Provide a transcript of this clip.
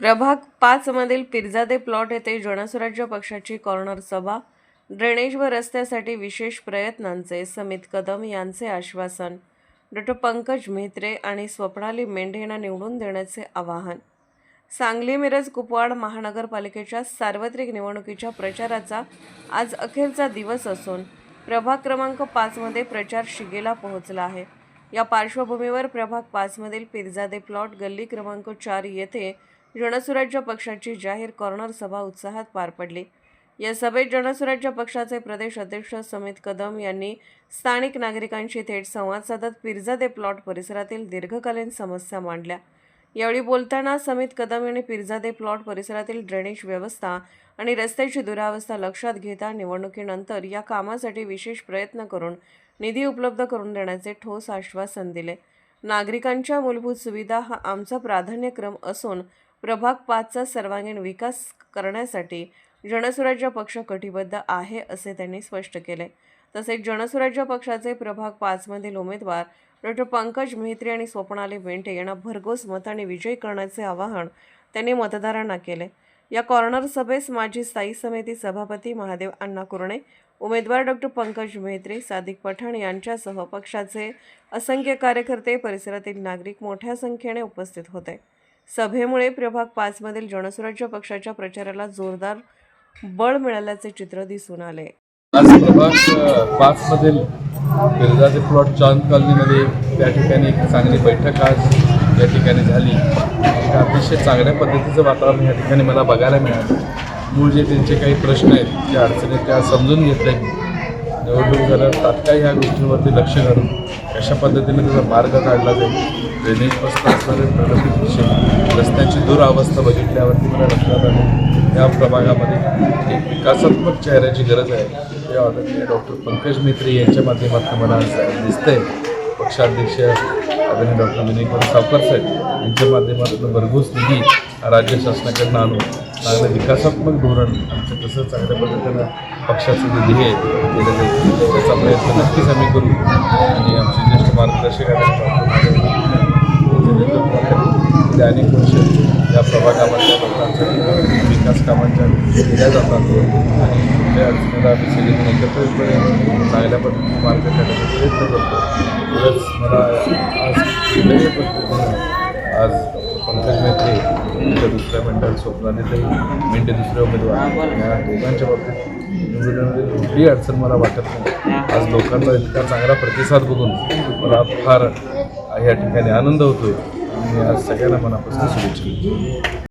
प्रभाग पाचमधील पिरजादे प्लॉट येथे जनसुराज्य पक्षाची कॉर्नर सभा ड्रेनेज व रस्त्यासाठी विशेष प्रयत्नांचे समित कदम यांचे आश्वासन. डॉक्टर पंकज म्हेत्रे आणि स्वप्नाली मेंढेंना निवडून देण्याचे आवाहन. सांगली मिरज कुपवाड महानगरपालिकेच्या सार्वत्रिक निवडणुकीच्या प्रचाराचा आज अखेरचा दिवस असून प्रभाग क्रमांक पाचमध्ये प्रचार शिगेला पोहोचला आहे. या पार्श्वभूमीवर प्रभाग पाचमधील पिरजादे प्लॉट गल्ली क्रमांक चार येथे जनसुराज्य पक्षाची जाहीर कॉर्नर सभा उत्साहात पार पडली. या सभेत जनसुराज्य पक्षाचे प्रदेश अध्यक्ष समित कदम यांनी स्थानिक नागरिकांशी थेट संवाद साधत पिरजादे प्लॉट परिसरातील दीर्घकालीन समस्या मांडल्या. यावेळी बोलताना समित कदम यांनी पिरजादे प्लॉट परिसरातील ड्रेनेज व्यवस्था आणि रस्त्याची दुरावस्था लक्षात घेता निवडणुकीनंतर या कामासाठी विशेष प्रयत्न करून निधी उपलब्ध करून देण्याचे ठोस आश्वासन दिले. नागरिकांच्या मूलभूत सुविधा हा आमचा प्राधान्यक्रम असून प्रभाग पाचचा सर्वांगीण विकास करण्यासाठी जनसुराज्य पक्ष कटिबद्ध आहे असे त्यांनी स्पष्ट केले. तसेच जनसुराज्य पक्षाचे प्रभाग पाचमधील उमेदवार डॉक्टर पंकज मेहत्रे आणि स्वप्नाली बेंटे यांना भरघोस मताने विजयी करण्याचे आवाहन त्यांनी मतदारांना केले. या कॉर्नर सभेस माजी स्थायी समिती सभापती महादेव अण्णा कुरणे उमेदवार डॉक्टर पंकज मेहत्रे सादिक पठाण यांच्यासह पक्षाचे असंख्य कार्यकर्ते परिसरातील नागरिक मोठ्या संख्येने उपस्थित होते. सभेमुळे प्रभाग पाचमधील जनसुराज्य पक्षाच्या प्रचाराला जोरदार बळ मिळाल्याचे चित्र दिसून आले. आज प्रभाग पाच मधील बिरजाचे प्लॉट चांद कॉलनीमध्ये त्या ठिकाणी एक चांगली बैठक आज या ठिकाणी झाली. एक अतिशय चांगल्या पद्धतीचं वातावरण या ठिकाणी मला बघायला मिळालं. मूळ जे त्यांचे काही प्रश्न आहेत ज्या अडचणी आहेत, त्या समजून घेतल्या निवडणूक झालं तात्काळ ह्या गोष्टींवरती लक्ष घालून कशा पद्धतीने त्याचा मार्ग काढला जाईल ड्रेनेजपासून असणारे प्रलंबित विषय रस्त्याची दुरावस्था बघितल्यावरती मला लक्षात आलं. या प्रभागामध्ये एक विकासात्मक चेहऱ्याची गरज आहे. ते आदरणीय डॉक्टर पंकज मित्री यांच्या माध्यमातून मला दिसतंय. पक्षाध्यक्ष आदरणीय डॉक्टर विनयकर सावकर साहेब यांच्या माध्यमातून भरघोस निधी राज्य शासनाकडनं आणून चांगलं विकासात्मक धोरण आमचं कसं चांगल्या पद्धतीनं पक्षाचं जे ध्येय आहे त्याचा प्रयत्न नक्कीच आम्ही करू. आणि आमचे ज्येष्ठ मार्गदर्शक आदरणीय गेले अनेक वर्ष या प्रभागामधल्या लोकांसाठी विकास कामांच्या केल्या जातात. आणि त्या अडचणीला आम्ही सगळेजण एकत्रितपणे चांगल्या पद्धतीने मार्ग काढण्याचा प्रयत्न करतो. खरंच मला आज आज पंकज आहे. तर दुसऱ्या मंडळ स्वप्नाने ते मेंढे दुसरे उमेदवार. या दोघांच्या बाबतीत निवडण्यामध्ये कुठलीही अडचण मला वाटत नाही. आज लोकांचा इतका चांगला प्रतिसाद बघून मला फार या ठिकाणी आनंद होतोय. आणि आज सगळ्यांना मनापासून शुभेच्छा.